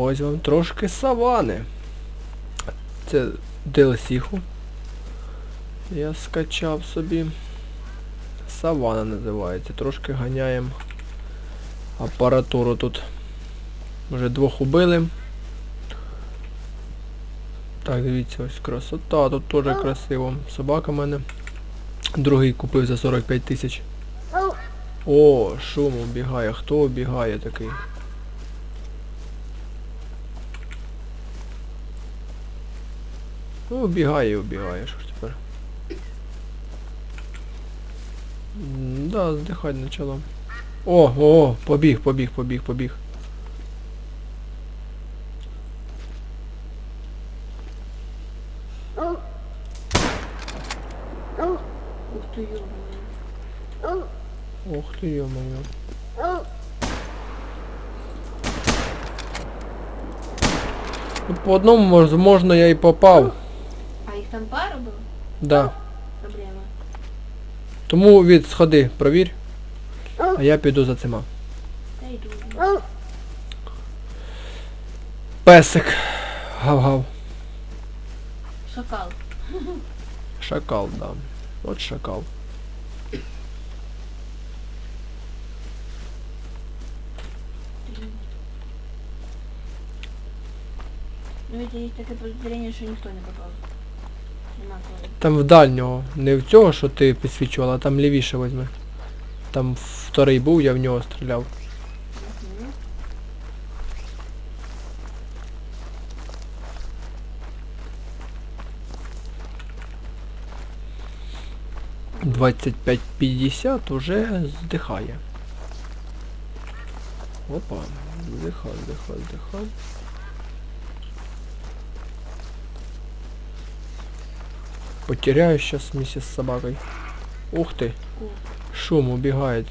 Ось вам трошки савани. Це DLC-ху. Я скачав собі. Савана називається. Трошки ганяємо апаратуру тут. Вже двох убили. Так, дивіться, ось красота, тут теж красиво. Собака в мене. Другий купив за 45 тисяч. О, шум убігає. Хто убігає такий? Ну, убігає і убігає, що ж тепер. М, Да, здихать почало. О, о, побіг, побіг, побіг, побіг. Ух ты, ё Ох ти ё-моё. Ну, по одному мож- можна я і попав. Там пара было? Да. Проблема. Тому від сходи, провір. А я піду за цима. Да иду. Песик. Гав-гав. Шакал. Шакал, да. От шакал. Ну это есть такое подозрение, что никто не попал. Там в дальнього. Не в цього, що ти підсвічувала, а там лівіше візьми. Там вторий був, я в нього стріляв. Мгм. 25-50 уже здихає. Опа, здихай, здихай, здихай. Потеряю сейчас вместе с собакой. Ух ты. Шум убегает.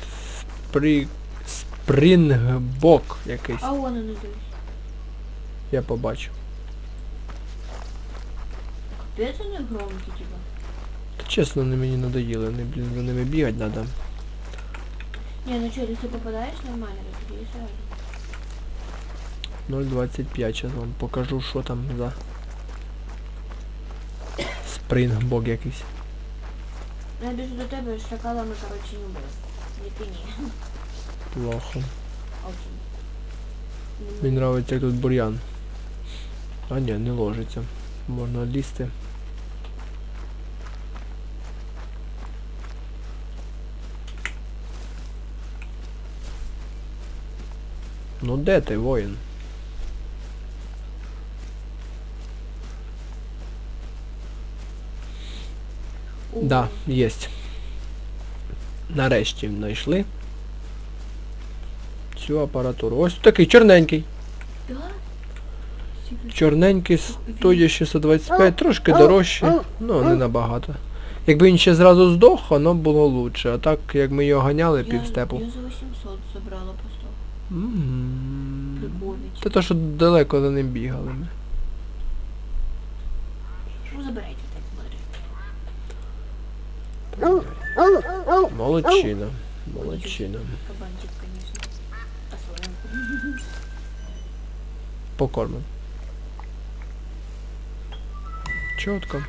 Спри... Спрингбок якийсь. А вон он идет. Я побачив. Капец они громкие, типа. Та чесно, вони мені надоїли. Не, блін, за ними бігати треба. Не, ну что, если попадаешь нормально, то тебе сразу. 0.25, зараз вам покажу, що там за спрингбок якийсь. Я біжу до тебе, шакалами, короче, не буду. Не ти ні. Плохо. Очень. Мені нравиться як тут бур'ян. А ні, не ложиться. Можна лізти. Ну де ти, воїн? Да, єсть. Нарешті знайшли цю апаратуру. Ось такий чорненький. Чорненький стоїть 625, трошки дорожче, ну не набагато. Якби він ще зразу здох, воно було лучше. А так, як ми його ганяли півстепу. я за 800 забрала. М. Прикольнич. Це то, що далеко за ним бігали ми. Ну, забирайте так, смотри. Молодчина. Молодчина. Кабанчик, конечно. Покормим. Чітко.